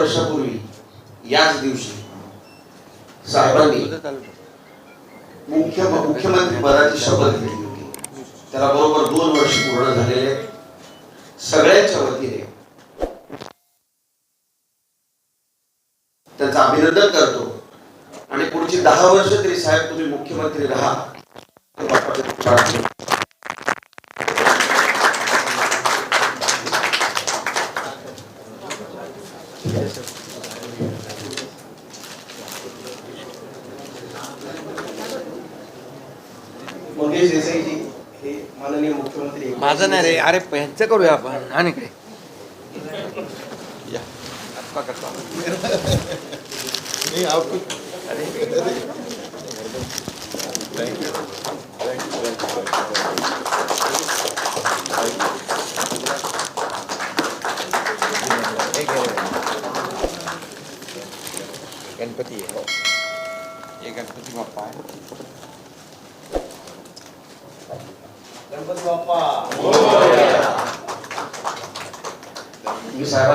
वर्षापूर्वी याच दिवशी साहेबांनी मुख्य मुख्यमंत्री पदाची शपथ घेतली होती. त्याला बरोबर दोन वर्ष पूर्ण झालेले सगळ्यांच्या वतीने त्यांचं अभिनंदन करतो. आणि पुढची दहा वर्ष तरी साहेब तुम्ही मुख्यमंत्री राहा मंगेश देसाईजी हे माननीय मुख्यमंत्री एकनाथ माझं नाही रे अरे ह्यांचं करूया आपण. आणि काय या. आपका करतो. हे गणपती आहे हो हे गणपती बाप्पा आहे गणपती बाप्पा मी साहेबांना